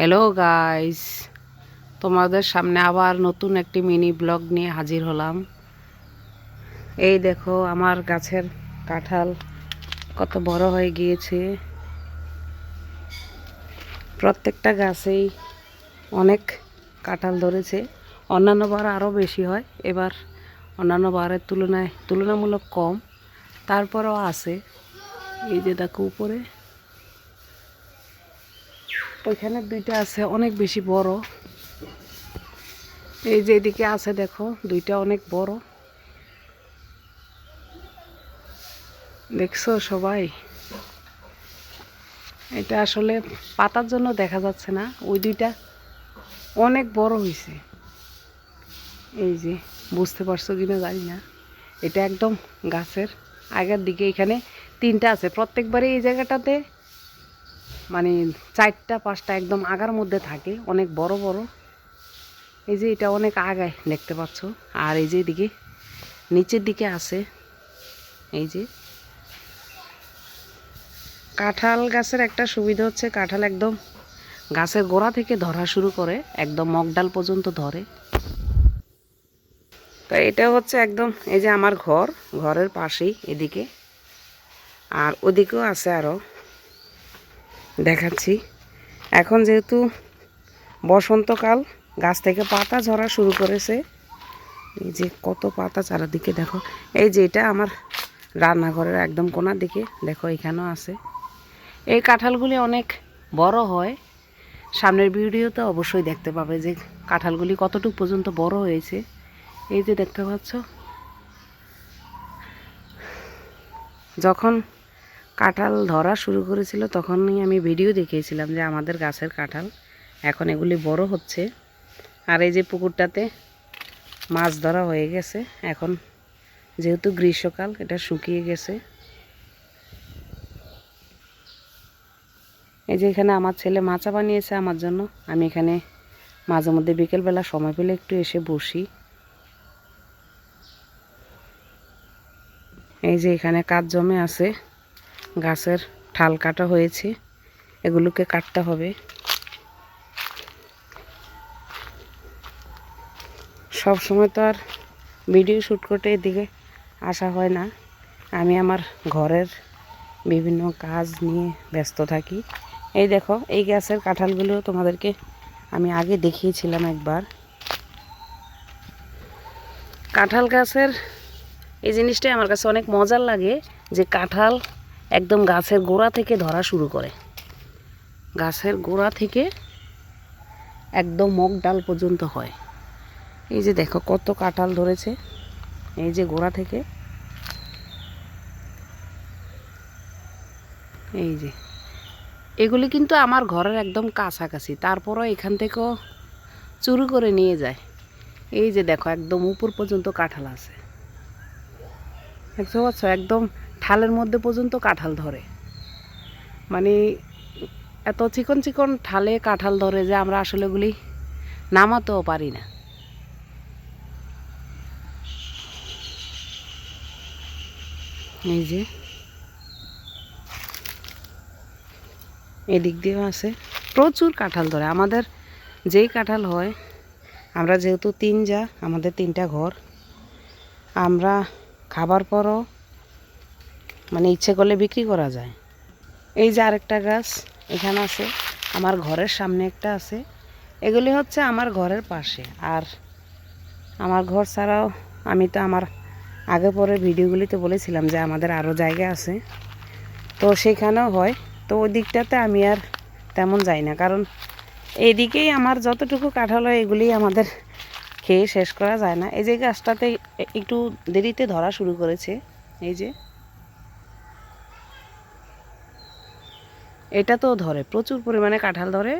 Hello guys তোমাদের সামনে আবার নতুন একটি মিনি ব্লগ নিয়ে হাজির হলাম। এই দেখো, আমার গাছের কাঁঠাল কত বড় হয়ে গিয়েছে। প্রত্যেকটা গাছেই অনেক কাঁঠাল ধরেছে। অন্যান্য বার আরও বেশি হয়। এবার অন্যান্য বারের তুলনায় তুলনামূলক কম। তারপরেও আছে। এই যে দেখো উপরে। ওইখানে দুইটা আছে, অনেক বেশি বড়। এই যে এদিকে আছে দেখো, দুইটা অনেক বড়। দেখছ সবাই? এটা আসলে পাতার জন্য দেখা যাচ্ছে না, ওই দুইটা অনেক বড় হয়েছে এই যে, বুঝতে পারছ কিনা জানি না। এটা একদম গাছের আগের দিকে এখানে তিনটা আছে। প্রত্যেকবারে এই জায়গাটাতে মানে চারটা, পাঁচটা একদম আগার মধ্যে থাকে, অনেক বড় বড়। এই যে এটা অনেক আগায় দেখতে পাচ্ছ। আর এই যে এদিকে, নিচের দিকে আছে, এই যে। কাঁঠাল গাছের একটা সুবিধা হচ্ছে, কাঁঠাল একদম গাছের গোড়া থেকে ধরা শুরু করে, একদম মগডাল পর্যন্ত ধরে। তো এটা হচ্ছে একদম এই যে আমার ঘর, ঘরের পাশেই এদিকে। আর ওদিকেও আছে আরও দেখাচ্ছি। এখন যেহেতু বসন্তকাল, গাছ থেকে পাতা ঝরা শুরু করেছে। এই যে কত পাতা চারাদিকে দেখো। এই যে এটা আমার রান্নাঘরের একদম কোনার দিকে, দেখো এখানেও আছে। এই কাঁঠালগুলি অনেক বড় হয়। সামনের ভিডিওতে অবশ্যই দেখতে পাবে যে কাঁঠালগুলি কতটুকু পর্যন্ত বড় হয়েছে। এই যে দেখতে পাচ্ছ? যখন কাঁঠাল ধরা শুরু করেছিল, তখনই আমি ভিডিও দেখিয়েছিলাম যে আমাদের গাছের কাঁঠাল এখন এগুলি বড় হচ্ছে। আর এই যে পুকুরটাতে মাছ ধরা হয়ে গেছে, এখন যেহেতু গ্রীষ্মকাল, এটা শুকিয়ে গেছে। এই যে এখানে আমার ছেলে মাচা বানিয়েছে আমার জন্য। আমি এখানে মাঝে মধ্যে বিকেলবেলা সময় পেলে একটু এসে বসি। এই যে এখানে কাজ জমে আছে। গাছের ঠাল কাটা হয়েছে, এগুলোকে কাটতে হবে। সব সময় তো আর ভিডিও শ্যুট করতে এদিকে আসা হয় না। আমি আমার ঘরের বিভিন্ন কাজ নিয়ে ব্যস্ত থাকি। এই দেখো, এই গাছের কাঁঠালগুলো তোমাদেরকে আমি আগে দেখিয়েছিলাম একবার। কাঁঠাল গাছের এই জিনিসটাই আমার কাছে অনেক মজার লাগে, যে কাঁঠাল একদম গাছের গোড়া থেকে ধরা শুরু করে। গাছের গোড়া থেকে একদম মগ ডাল পর্যন্ত হয়। এই যে দেখো কত কাঁঠাল ধরেছে। এই যে গোড়া থেকে। এই যে। এগুলি কিন্তু আমার ঘরের একদম কাছাকাছি। তারপরও এখান থেকেও চুরি করে নিয়ে যায়। এই যে দেখো একদম উপর পর্যন্ত কাঁঠাল আছে। দেখতে পাচ্ছ? একদম ঠালের মধ্যে পর্যন্ত কাঁঠাল ধরে। মানে এত চিকন চিকন ঠালে কাঁঠাল ধরে যে আমরা আসলে ওগুলি নামাতেও পারি না। এই যে। এদিক দিয়েও আছে। প্রচুর কাঁঠাল ধরে। আমাদের যেই কাঁঠাল হয়, আমরা যেহেতু তিন যা আমাদের তিনটা ঘর, আমরা খাবার পরও মানে ইচ্ছে করলে বিক্রি করা যায়। এই যে আরেকটা গাছ এখানে আছে, আমার ঘরের সামনে একটা আছে। এগুলি হচ্ছে আমার ঘরের পাশে। আর আমার ঘর ছাড়াও আমি তো আমার আগে পরে ভিডিওগুলিতে বলেছিলাম যে আমাদের আরও জায়গা আছে। তো সেখানেও হয়। তো ওই দিকটাতে আমি আর তেমন যাই না। কারণ এইদিকেই আমার যতটুকু কাঁঠাল হয় এগুলি আমাদের খেয়ে শেষ করা যায় না। এই যে গাছটাতে একটু দেরিতে ধরা শুরু করেছে। এই যে এটা তো ধরে, প্রচুর পরিমাণে কাঁঠাল ধরে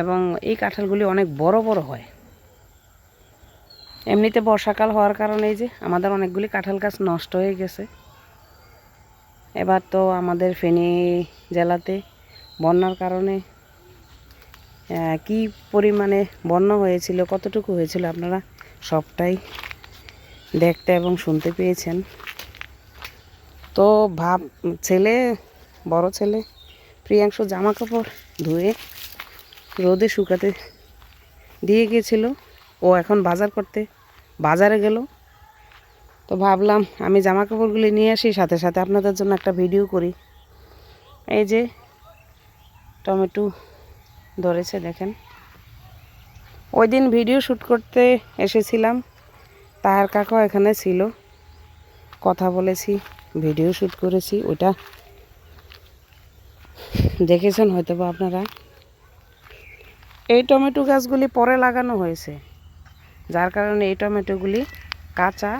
এবং এই কাঁঠালগুলি অনেক বড় বড় হয়। এমনিতে বর্ষাকাল হওয়ার কারণে যে আমাদের অনেকগুলি কাঁঠাল গাছ নষ্ট হয়ে গেছে। এবার তো আমাদের ফেনী জেলাতে বন্যার কারণে কি পরিমাণে বন্যা হয়েছিল, কতটুকু হয়েছিল আপনারা সবটাই দেখতে এবং শুনতে পেয়েছেন। তো ভাব, ছেলে, বড় ছেলে প্রিয়াংশু জামা কাপড় ধুয়ে রোদে শুকাতে দিয়ে গিয়েছিল। ও এখন বাজার করতে। বাজারে গেল। তো ভাবলাম আমি জামা কাপড়গুলি নিয়ে আসি, সাথে সাথে আপনাদের জন্য একটা ভিডিও করি। এই যে টমেটো ধরেছে, দেখেন। ওই দিন ভিডিও শ্যুট করতে এসেছিলাম। তাহার কাকাও এখানে ছিল। কথা বলেছি, ভিডিও শ্যুট করেছি। ওটা দেখেছেন হয়তো বা আপনারা। এই টমেটো গাছগুলি পরে লাগানো হয়েছে। যার কারণে এই টমেটোগুলি কাঁচা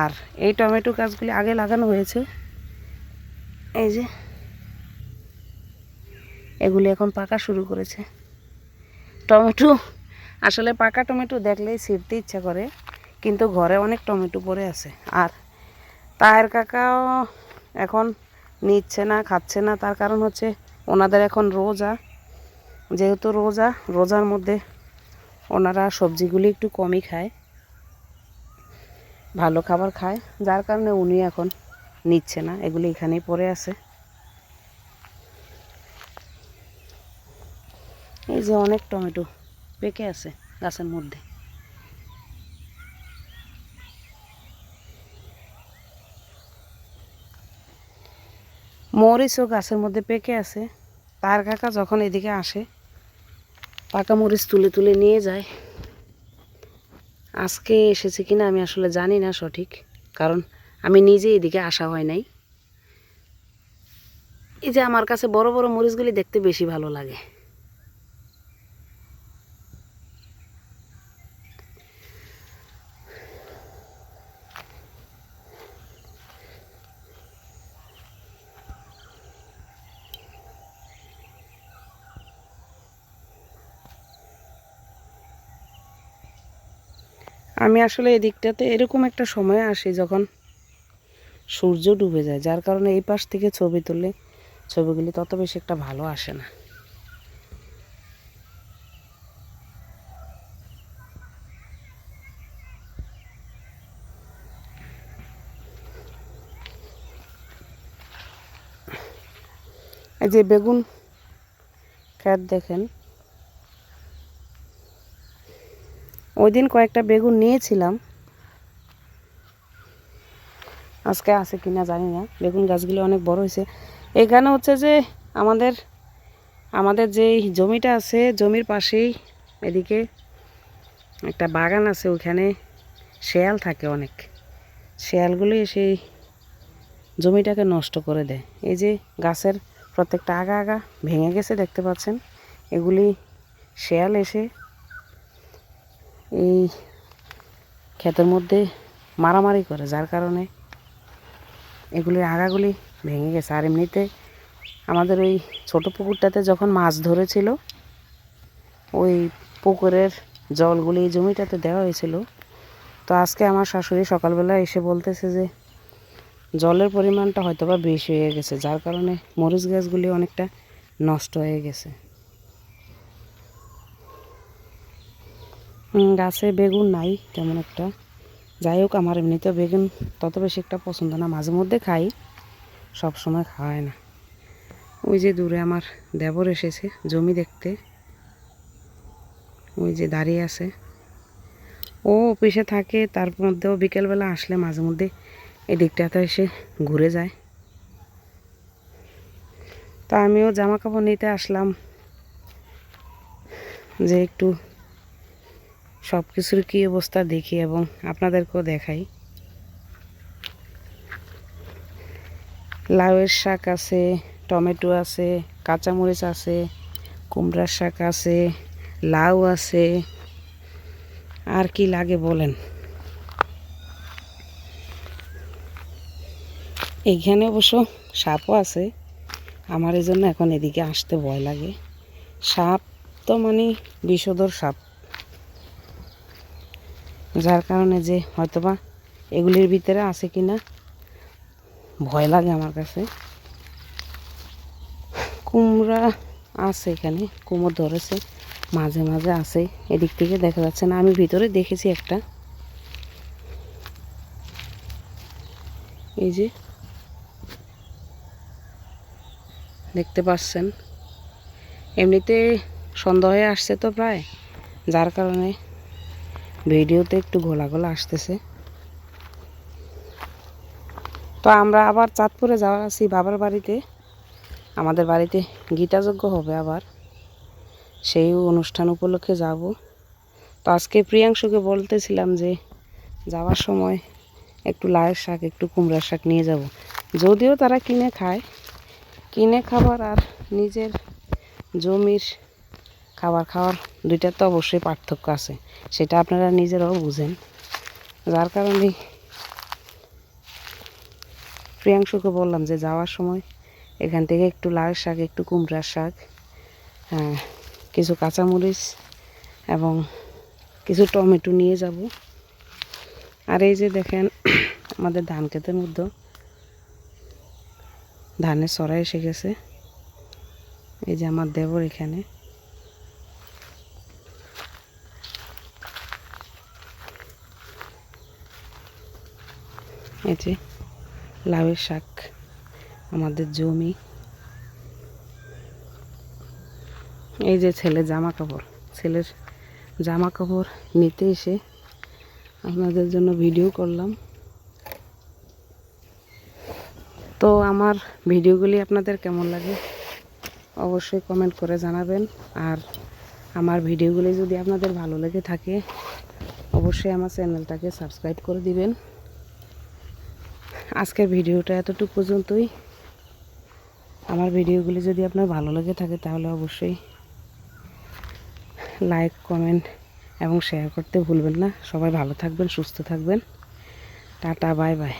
আর এই টমেটো গাছগুলি আগে লাগানো হয়েছে। এই যে এগুলি এখন পাকা শুরু করেছে। টমেটো, আসলে পাকা টমেটো দেখলেই ছিঁড়তে ইচ্ছা করে, কিন্তু ঘরে অনেক টমেটো পড়ে আছে। আর তায়ের কাকাও এখন নিচ্ছে না, খাচ্ছে না। তার কারণ হচ্ছে ওনাদের এখন রোজা। যেহেতু রোজা, রোজার মধ্যে ওনারা সবজিগুলি একটু কমই খায়, ভালো খাবার খায়। যার কারণে উনি এখন নিচ্ছে না, এগুলি এখানেই পড়ে আছে। এই যে অনেক টমেটো পেকে আছে গাছের মধ্যে। মরিচও গাছের মধ্যে পেকে আছে। তার কাকা যখন এদিকে আসে, পাকা মরিচ তুলে তুলে নিয়ে যায়। আজকে এসেছে কিনা আমি আসলে জানি না সঠিক, কারণ আমি নিজে এদিকে আসা হয় নাই। এই যে আমার কাছে বড় বড় মরিচগুলি দেখতে বেশি ভালো লাগে। আমি আসলে এই দিকটাতে এরকম একটা সময় আসি যখন সূর্য ডুবে যায়, যার কারণে এই পাশ থেকে ছবি তুললে ছবিগুলি তত বেশি একটা ভালো আসে না। এই যে বেগুন খ্যাত দেখেন ওই দিন কয়েকটা বেগুন নিয়েছিলাম। আজকে আছে কিনা জানি না। বেগুন গাছগুলি অনেক বড় হয়েছে। এখানে হচ্ছে যে আমাদের আমাদের যে জমিটা আছে, জমির পাশেই এদিকে একটা বাগান আছে, ওইখানে শেয়াল থাকে অনেক। শেয়ালগুলি সেই জমিটাকে নষ্ট করে দেয়। এই যে গাছের প্রত্যেকটা আগা আগা ভেঙে গেছে, দেখতে পাচ্ছেন? এগুলি শেয়াল এসে এই ক্ষেতের মধ্যে মারামারি করে, যার কারণে এগুলির আগাগুলি ভেঙে গেছে। আর এমনিতে আমাদের ওই ছোট পুকুরটাতে যখন মাছ ধরেছিল, ওই পুকুরের জলগুলি এই জমিটাতে দেওয়া হয়েছিল। তো আজকে আমার শাশুড়ি সকালবেলা এসে বলতেছে যে, জলের পরিমাণটা হয়তো বা বেশি হয়ে গেছে, যার কারণে মরিচ গাছগুলি অনেকটা নষ্ট হয়ে গেছে। গাছে বেগুন নাই, তেমন একটা। যাই হোক, আমার এমনিতেও বেগুন তত বেশি একটা পছন্দ না, মাঝে মধ্যে খাই, সব সময় খাওয়ায় না। ওই যে দূরে আমার দেবর এসেছে জমি দেখতে। ওই যে দাঁড়িয়ে আছে। ও অফিসে থাকে, তার মধ্যেও বিকেলবেলা আসলে মাঝে মধ্যে এই দিকটাতে এসে ঘুরে যায়। তা আমিও জামা কাপড় নিতে আসলাম। যে একটু সব কিছুর কী অবস্থা দেখি এবং আপনাদেরকেও দেখাই। লাউয়ের শাক আছে, টমেটো আছে, কাঁচামরিচ আছে, কুমড়ার শাক আছে, লাউ আছে। আর কি লাগে বলেন? এইখানে অবশ্য সাপও আছে। আমার এই জন্য এখন এদিকে আসতে ভয় লাগে। সাপ তো মানে বিষধর সাপ। যার কারণে যে হয়তোবা এগুলির ভিতরে আছে কি না ভয় লাগে আমার কাছে। কুমড়া আছে এখানে, কুমড় ধরেছে, মাঝে মাঝে আছে, এদিক থেকে দেখা যাচ্ছে না। আমি ভিতরে দেখেছি একটা। এই যে দেখতে পাচ্ছেন। এমনিতে সন্ধ্যা হয়ে আসছে তো প্রায়, যার কারণে ভিডিওতে একটু ঘোলা ঘোলা আসতেছে। তো আমরা আবার চাঁদপুরে যাওয়ার আছি বাবার বাড়িতে। আমাদের বাড়িতে গীতাযজ্ঞ হবে আবার। সেই অনুষ্ঠান উপলক্ষে যাব। তো আজকে প্রিয়াংশুকে বলতেছিলাম যে যাওয়ার সময় একটু লায়ের শাক, একটু কুমড়ার শাক নিয়ে যাব। যদিও তারা কিনে খায়। কিনে খাবার আর নিজের জমির খাবার খাওয়ার দুইটার তো অবশ্যই পার্থক্য আছে। সেটা আপনারা নিজেরাও বুঝেন। যার কারণে প্রিয়াংশুকে বললাম যে যাওয়ার সময় এখান থেকে একটু লাল শাক, একটু কুমড়ার শাক হ্যাঁ কিছু কাঁচামরিচ এবং কিছু টমেটো নিয়ে যাব। আর এই যে দেখেন, আমাদের ধান ক্ষেতের মধ্যে ধানের সরা এসে গেছে। এই যে আমার দেবর এখানে। যে লাউয়ের শাক, আমাদের জমি। এই যে ছেলে জামা কাপড় ছেলের জামা কাপড় নিতে এসে আপনাদের জন্য ভিডিও করলাম। তো আমার ভিডিওগুলি আপনাদের কেমন লাগে অবশ্যই কমেন্ট করে জানাবেন। আর আমার ভিডিওগুলি যদি আপনাদের ভালো লেগে থাকে, অবশ্যই আমার চ্যানেলটাকে সাবস্ক্রাইব করে দিবেন। আজকের ভিডিওটা এতটুকু পর্যন্তই। আমার ভিডিওগুলি যদি আপনার ভালো লেগে থাকে, তাহলে অবশ্যই লাইক, কমেন্ট এবং শেয়ার করতে ভুলবেন না। সবাই ভালো থাকবেন, সুস্থ থাকবেন। Tata, bye bye.